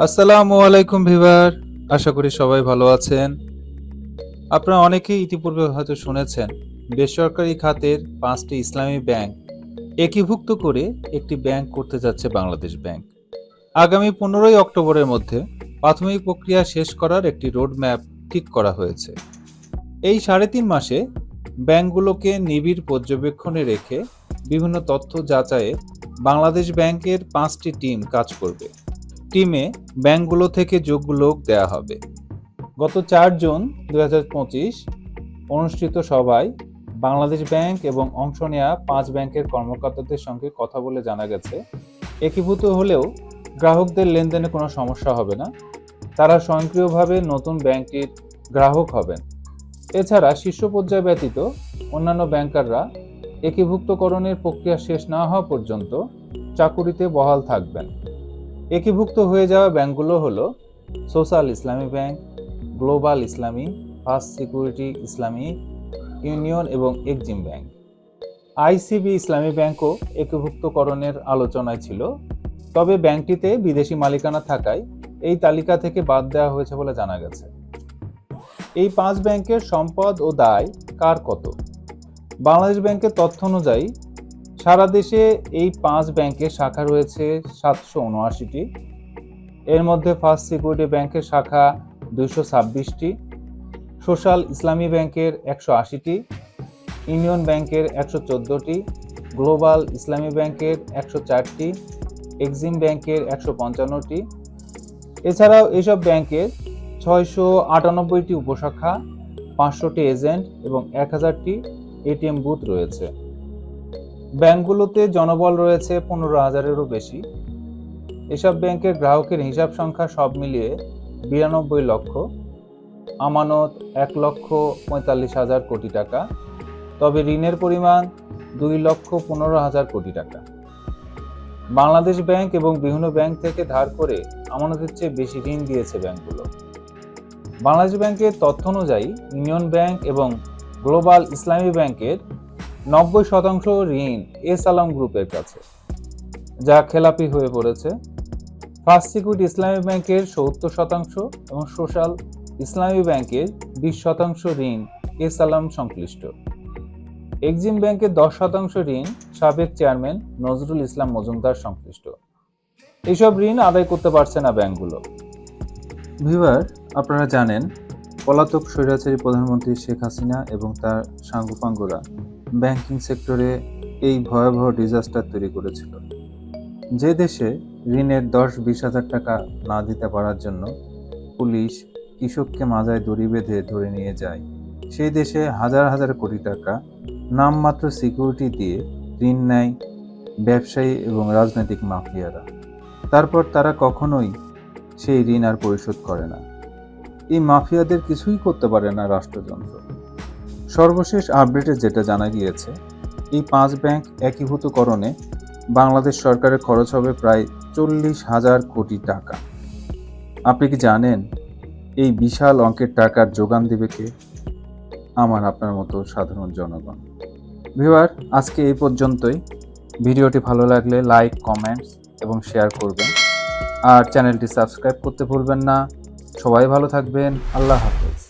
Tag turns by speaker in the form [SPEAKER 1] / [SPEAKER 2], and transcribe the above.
[SPEAKER 1] আসসালামু আলাইকুম ভিভার, আশা করি সবাই ভালো আছেন। আপনারা অনেকেই ইতিপূর্বে হয়তো শুনেছেন, বেসরকারি খাতের পাঁচটি ইসলামী ব্যাংক একীভুক্ত করে একটি ব্যাংক করতে যাচ্ছে বাংলাদেশ ব্যাংক। আগামী পনেরোই অক্টোবরের মধ্যে প্রাথমিক প্রক্রিয়া শেষ করার একটি রোড ম্যাপ ঠিক করা হয়েছে। এই সাড়ে তিন মাসে ব্যাংকগুলোকে নিবিড় পর্যবেক্ষণে রেখে বিভিন্ন তথ্য যাচাইয়ে বাংলাদেশ ব্যাংকের পাঁচটি টিম কাজ করবে। টিমে ব্যাংকগুলো থেকে যোগ্য লোক দেয়া হবে। গত চার জুন দু হাজার পঁচিশ অনুষ্ঠিত সভায় বাংলাদেশ ব্যাংক এবং অংশ নেওয়া পাঁচ ব্যাংকের কর্মকর্তাদের সঙ্গে কথা বলে জানা গেছে, একীভূত হলেও গ্রাহকদের লেনদেনে কোনো সমস্যা হবে না। তারা স্বয়ংক্রিয়ভাবে নতুন ব্যাংকটির গ্রাহক হবেন। এছাড়া শীর্ষ পর্যায় ব্যতীত অন্যান্য ব্যাংকাররা একীভুক্তকরণের প্রক্রিয়া শেষ না হওয়া পর্যন্ত চাকুরিতে বহাল থাকবেন। একীভুক্ত হয়ে যাওয়া ব্যাংকগুলো হলো social Islami bank, global Islami, first security Islami, union এবং এক্সিম ব্যাংক। আইসিবি ইসলামী ব্যাংকও একীভুক্তকরণের আলোচনায় ছিল, তবে ব্যাংকটিতে বিদেশি মালিকানা থাকায় এই তালিকা থেকে বাদ দেওয়া হয়েছে বলে জানা গেছে। এই পাঁচ ব্যাংকের সম্পদ ও দায় কার কত? বাংলাদেশ ব্যাংকের তথ্য অনুযায়ী সারা দেশে এই পাঁচ ব্যাংকের শাখা রয়েছে সাতশো উনআশিটি। এর মধ্যে ফার্স্ট সিকিউরিটি ব্যাংকের শাখা দুইশো ছাব্বিশটি, সোশ্যাল ইসলামী ব্যাংকের একশো আশিটি, ইউনিয়ন ব্যাংকের একশো চোদ্দোটি, গ্লোবাল ইসলামী ব্যাংকের একশো চারটি, এক্সিম ব্যাংকের একশো পঞ্চান্নটি। এছাড়াও এসব ব্যাংকের ছয়শো আটানব্বইটি উপশাখা, পাঁচশোটি এজেন্ট এবং এক হাজারটি এটিএম বুথ রয়েছে। ব্যাংকগুলোতে জনবল রয়েছে পনেরো হাজারেরও বেশি। এসব ব্যাংকের গ্রাহকের হিসাব সংখ্যা সব মিলিয়ে বিরানব্বই লক্ষ, আমানত এক লক্ষ পঁয়তাল্লিশ হাজার কোটি টাকা, তবে ঋণের পরিমাণ দুই লক্ষ পনেরো হাজার কোটি টাকা। বাংলাদেশ ব্যাংক এবং বিভিন্ন ব্যাংক থেকে ধার করে আমানতের চেয়ে বেশি ঋণ দিয়েছে ব্যাংকগুলো। বাংলাদেশ ব্যাংকের তথ্য অনুযায়ী ইউনিয়ন ব্যাংক এবং গ্লোবাল ইসলামী ব্যাংকের নব্বই শতাংশ ঋণ এস আলম গ্রুপের কাছে, যা খেলাপি হয়ে পড়েছে। ফার্স্ট ইসলামী ব্যাংকের সত্তর শতাংশ এবং সোশ্যাল ইসলামী ব্যাংকের বিশ শতাংশ ঋণ এস আলম সংশ্লিষ্ট। এক্সিম ব্যাংকের দশ শতাংশ ঋণ সাবেক চেয়ারম্যান নজরুল ইসলাম মজুমদার সংশ্লিষ্ট। এইসব ঋণ আদায় করতে পারছে না ব্যাংকগুলো। ভিভার আপনারা জানেন, পলাতক স্বৈরাচারী প্রধানমন্ত্রী শেখ হাসিনা এবং তার সাঙ্গুপাঙ্গরা ব্যাংকিং সেক্টরে এই ভয়াবহ ডিজাস্টার তৈরি করেছিল। যে দেশে ঋণের দশ বিশ হাজার টাকা না দিতে পারার জন্য পুলিশ কৃষককে মাজায় দড়ি বেঁধে ধরে নিয়ে যায়, সেই দেশে হাজার হাজার কোটি টাকা নামমাত্র সিকিউরিটি দিয়ে ঋণ নেয় ব্যবসায়ী এবং রাজনৈতিক মাফিয়ারা। তারপর তারা কখনোই সেই ঋণ আর পরিশোধ করে না। এই মাফিয়াদের কিছুই করতে পারে না রাষ্ট্রযন্ত্র। সর্বশেষ আপডেটে যেটা জানা গিয়েছে, এই পাঁচ ব্যাংক একীভূতকরণে বাংলাদেশ সরকারের খরচ হবে প্রায় চল্লিশ হাজার কোটি টাকা। আপনি কি জানেন এই বিশাল অঙ্কের টাকার যোগান দেবে কে? আমার আপনার মতো সাধারণ জনগণ। ভিউয়ার, আজকে এই পর্যন্তই। ভিডিওটি ভালো লাগলে লাইক, কমেন্টস এবং শেয়ার করবেন। আর চ্যানেলটি সাবস্ক্রাইব করতে ভুলবেন না। সবাই ভালো থাকবেন। আল্লাহ হাফেজ।